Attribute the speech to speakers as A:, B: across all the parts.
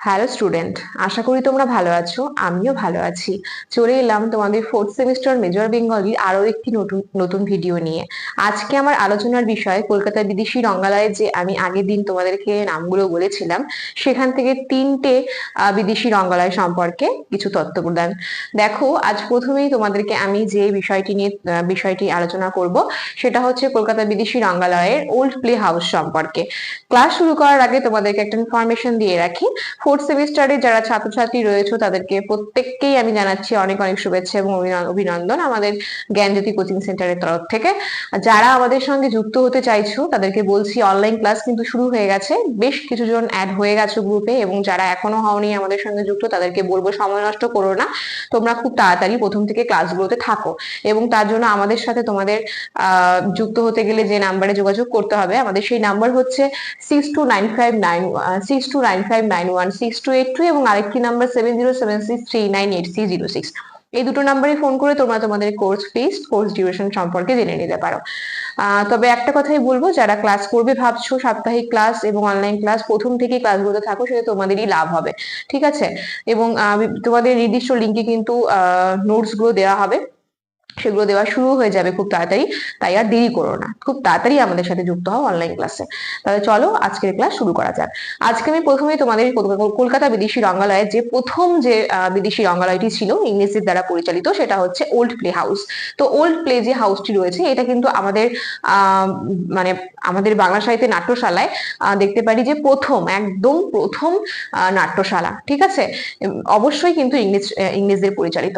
A: Hello student আশা করি তোমরা ভালো আছো, আমিও ভালো আছি। চলে এলাম তোমাদের ফোর্থ সেমিস্টার মেজর বেঙ্গলির আরও একটি নতুন নতুন ভিডিও নিয়ে। আজকে আমার আলোচনার বিষয় কলকাতা বিদেশি রঙ্গালয়ে যে আমি আগের দিন তোমাদেরকে নামগুলো বলেছিলাম, সেখান থেকে তিনটে বিদেশি রঙ্গালয় সম্পর্কে কিছু তথ্য প্রদান। দেখো, আজ প্রথমেই তোমাদেরকে আমি যে বিষয়টি নিয়ে বিষয়টি আলোচনা করব, সেটা হচ্ছে কলকাতা বিদেশি রঙ্গালয়ের ওল্ড প্লে হাউস সম্পর্কে। ক্লাস শুরু করার আগে তোমাদেরকে একটা ইনফরমেশন দিয়ে রাখি। ফোর্থ সেমিস্টারে যারা ছাত্রছাত্রী রয়েছে, তাদেরকে প্রত্যেককেই আমি জানাচ্ছি অনেক অনেক শুভেচ্ছা এবং অভিনন- অভিনন্দন আমাদের জ্ঞানজ্যোতি কোচিং সেন্টারের তরফ থেকে। যারা আমাদের সঙ্গে যুক্ত হতে চাইছো, তাদেরকে বলছি অনলাইন ক্লাস কিন্তু শুরু হয়ে গেছে। বেশ কিছুজন অ্যাড হয়ে গেছো গ্রুপে এবং যারা এখনও হওনি আমাদের সঙ্গে যুক্ত, তাদেরকে বলব সময় নষ্ট করো না। তোমরা খুব তাড়াতাড়ি প্রথম থেকে ক্লাসগুলোতে থাকো এবং তার জন্য আমাদের সাথে তোমাদের যুক্ত হতে গেলে যে নাম্বারে যোগাযোগ করতে হবে, আমাদের সেই নাম্বার হচ্ছে six two nine five nine six two nine five nine one six two eight two এবং আরেকটি number seven zero seven six three nine eight six zero six এই দুটো নাম্বারে ফোন করে তোমরা তোমাদের কোর্স ফিস কোর্স ডিউরেশন সম্পর্কে জেনে নিতে পারো। তবে একটা কথাই বলব, যারা ক্লাস করবে ভাবছ সাপ্তাহিক ক্লাস এবং অনলাইন ক্লাস প্রথম থেকে ক্লাসগুলোতে থাকো, সেটা তোমাদেরই লাভ হবে। ঠিক আছে? এবং তোমাদের নির্দিষ্ট লিঙ্কে কিন্তু নোটসগুলো দেওয়া হবে। সেগুলো দেওয়া শুরু হয়ে যাবে খুব তাড়াতাড়ি তাই আর দেরি করো না। খুব তাড়াতাড়ি আমাদের সাথে যুক্ত হও অনলাইন ক্লাসে তাহলে চলো আজকের ক্লাস শুরু করা যাক। আজকে আমি প্রথমে তোমাদের কলকাতা বিদেশি রঙ্গালয়ের যে প্রথম যে বিদেশি রঙ্গালয়টি ছিল ইংরেজির দ্বারা পরিচালিত সেটা হচ্ছে ওল্ড প্লে হাউস তো ওল্ড প্লে যে হাউসটি রয়েছে এটা কিন্তু আমাদের মানে আমাদের বাংলা সাহিত্যে নাট্যশালায় দেখতে পারি যে প্রথম একদম প্রথম নাট্যশালা ঠিক আছে? অবশ্যই কিন্তু আহ, ইংরেজদের পরিচালিত।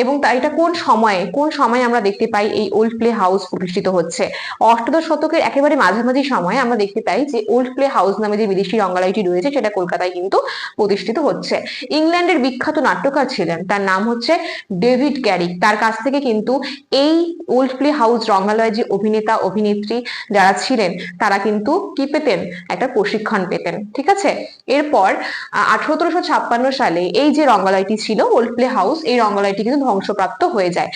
A: এবং এটা কোন সময়ে কোন সময়ে আমরা দেখতে পাই এই ওল্ড প্লে হাউস প্রতিষ্ঠিত হচ্ছে। অষ্টাদশ শতকের একেবারে মাঝামাঝি সময়ে আমরা দেখতে পাই যে ওল্ড প্লে হাউস নামে যে বিদেশি রঙ্গালয়টি রয়েছে, সেটা কলকাতায় কিন্তু প্রতিষ্ঠিত হচ্ছে। ইংল্যান্ডের বিখ্যাত নাট্যকার ছিলেন, তার নাম হচ্ছে ডেভিড ক্যারিক। তার কাছ থেকে কিন্তু এই ওল্ড প্লে হাউস রঙ্গালয়ের যে অভিনেতা, অভিনেত্রী যারা ছিলেন, তারা কিন্তু কি পেতেন? একটা প্রশিক্ষণ পেতেন, ঠিক আছে? এরপর আঠারোশো ছাপ্পান্ন সালে এই যে রঙ্গালয়টি ছিল ওল্ড প্লে হাউস এই রঙ্গালয়টি কিন্তু ধ্বংসপ্রাপ্ত হয়ে যায়।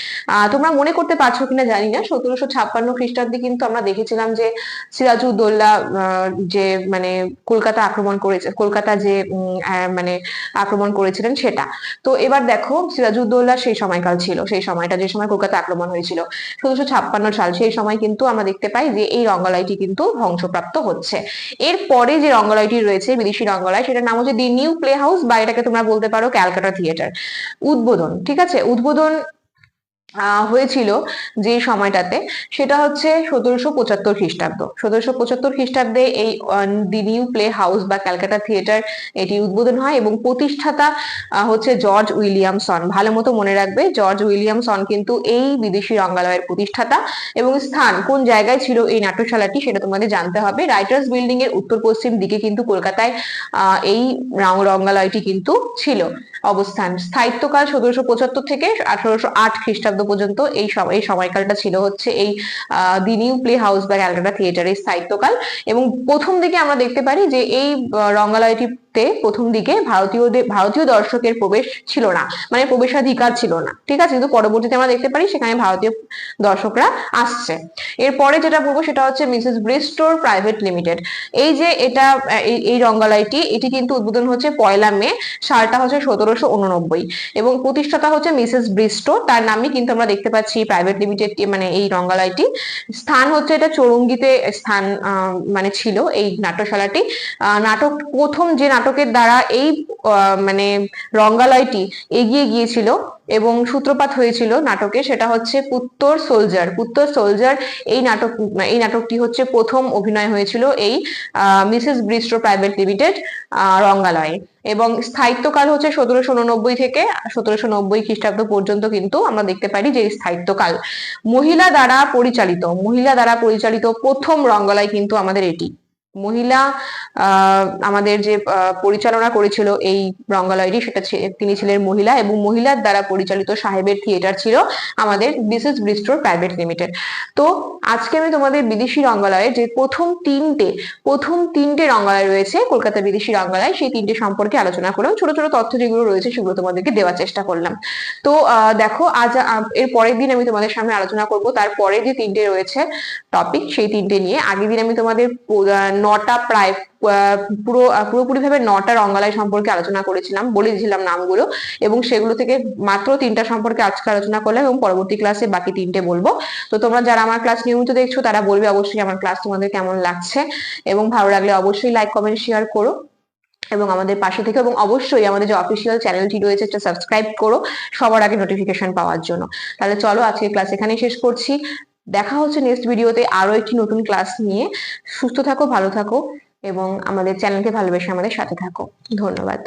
A: তোমরা মনে করতে পারছ কিনা জানি না। সতেরোশো ছাপ্পান্ন খ্রিস্টাব্দে কিন্তু আমরা দেখেছিলাম যে সিরাজউদ্দৌলা যে মানে কলকাতা আক্রমণ করেছে, কলকাতা যে মানে আক্রমণ করেছিলেন সেটা। তো এবার দেখো, সিরাজউদ্দৌলা সেই সময়কাল ছিল, সেই সময়টা যে সময় কলকাতা আক্রমণ হয়েছিল। সতেরোশো ছাপ্পান্ন সাল, সেই সময় কিন্তু আমরা দেখতে পাই যে এই রঙ্গলাইটি কিন্তু ধ্বংসপ্রাপ্ত হচ্ছে। এরপরে যে রঙ্গলাইটি রয়েছে, বিদেশি রঙ্গলাই সেটার নাম হচ্ছে দি নিউ প্লে হাউস, বা এটাকে তোমরা বলতে পারো ক্যালকাটা থিয়েটার। উদ্বোধন, ঠিক আছে? উদ্বোধন হয়েছিল যে সময়টাতে, সেটা হচ্ছে সতেরোশো পঁচাত্তর খ্রিস্টাব্দ। সতেরোশো পঁচাত্তর খ্রিস্টাব্দে এই দি নিউ প্লে হাউস বা ক্যালকাটা থিয়েটার এটি উদ্বোধন হয় এবং প্রতিষ্ঠাতা হচ্ছে জর্জ উইলিয়ামসন। ভালো মতো মনে রাখবে, জর্জ উইলিয়ামসন কিন্তু এই বিদেশি রঙ্গালয়ের প্রতিষ্ঠাতা এবং স্থান কোন জায়গায় ছিল এই নাট্যশালাটি সেটা তোমাদের জানতে হবে। রাইটার্স বিল্ডিং এর উত্তর পশ্চিম দিকে কিন্তু কলকাতায় এই রঙ্গালয়টি কিন্তু ছিল অবস্থান। স্থায়িত্বকাল সতেরোশো পঁচাত্তর থেকে আঠারোশো আট খ্রিস্টাব্দ পর্যন্ত এই এই সময়কালটা ছিল হচ্ছে এই দি নিউ প্লে হাউস বা ক্যালকাটা থিয়েটারের স্থায়িত্বকাল এবং প্রথম দিকে আমরা দেখতে পারি যে এই আহ, রঙ্গালয়টিতে প্রথম দিকে ভারতীয়দের, ভারতীয় দর্শকের প্রবেশ ছিল না। মানে প্রবেশাধিকার ছিল না। ঠিক আছে? কিন্তু পরবর্তীতে আমরা দেখতে পারি সেখানে ভারতীয় দর্শকরা আসছে। এরপরে যেটা বলব সেটা হচ্ছে মিসেস ব্রিস্টোর প্রাইভেট লিমিটেড। এই যে এটা, এই রঙ্গালয়টি এটি কিন্তু উদ্বোধন হচ্ছে পয়লা মে, সালটা হচ্ছে সতেরোশো উননব্বই। এবং প্রতিষ্ঠাতা হচ্ছে মিসেস ব্রিস্টো। তার নামই কিন্তু আমরা দেখতে পাচ্ছি প্রাইভেট লিমিটেড মানে এই রঙ্গালয়টি স্থান হচ্ছে এটা চৌরঙ্গিতে স্থান মানে ছিল এই নাট্যশালাটি। নাটক প্রথম যে নাটকের দ্বারা এই মানে রঙ্গালয়টি এগিয়ে গিয়েছিল এবং সূত্রপাত হয়েছিল নাটকে, সেটা হচ্ছে পুত্তর সোলজার। পুত্তর সোলজার এই নাটক, এই নাটকটি হচ্ছে প্রথম অভিনয় হয়েছিল এই মিসেস ব্রিস্টো প্রাইভেট লিমিটেড রঙ্গালয়ে। এবং স্থায়িত্বকাল হচ্ছে সতেরোশো উননব্বই থেকে সতেরোশো নব্বই খ্রিস্টাব্দ পর্যন্ত কিন্তু আমরা দেখতে পারি যে স্থায়িত্বকাল। মহিলা দ্বারা পরিচালিত, মহিলা দ্বারা পরিচালিত প্রথম রঙ্গালয় কিন্তু আমাদের এটি। মহিলা আমাদের যে পরিচালনা করেছিল এই রঙ্গালয়টি, সেটা তিনি ছিলেন মহিলা এবং মহিলার দ্বারা পরিচালিত সাহেবের থিয়েটার ছিল আমাদের বিসেস ব্রিস্টোর প্রাইভেট লিমিটেড তো আজকে আমি তোমাদের বিদেশি রঙ্গালয়ের যে প্রথম তিনটে প্রথম তিনটে রঙ্গালয় রয়েছে, কলকাতা বিদেশি রঙ্গালয়, সেই তিনটে সম্পর্কে আলোচনা করলাম ছোট ছোট তথ্য যেগুলো রয়েছে সেগুলো তোমাদেরকে দেওয়ার চেষ্টা করলাম। তো দেখো, আজ এর পরের দিন আমি তোমাদের সামনে আলোচনা করব তারপরে যে তিনটে রয়েছে টপিক সেই তিনটে নিয়ে। আগের দিন আমি তোমাদের নটা প্রায় পুরো পুরোপুরিভাবে নটা রঙ্গালয় সম্পর্কে আলোচনা করেছিলাম বলে দিয়েছিলাম নামগুলো, এবং সেগুলো থেকে মাত্র তিনটা সম্পর্কে আজকে আলোচনা করলাম, এবং পরবর্তী ক্লাসে বাকি তিনটে বলব। তো তোমরা যারা আমার ক্লাস নিয়মিত দেখছ, তারা বলবে অবশ্যই আমার ক্লাস তোমাদের কেমন লাগছে, এবং ভালো লাগলে অবশ্যই লাইক, কমেন্ট, শেয়ার করো, এবং আমাদের পাশে থেকে এবং অবশ্যই আমাদের যে অফিসিয়াল চ্যানেলটি রয়েছে, সেটা সাবস্ক্রাইব করো সবার আগে নোটিফিকেশন পাওয়ার জন্য। তাহলে চলো আজকে ক্লাস এখানেই শেষ করছি। দেখা হচ্ছে নেক্সট ভিডিওতে আরও একটি নতুন ক্লাস নিয়ে। সুস্থ থাকো, ভালো থাকো এবং আমাদের চ্যানেলকে ভালোবেসে আমাদের সাথে থাকো। ধন্যবাদ।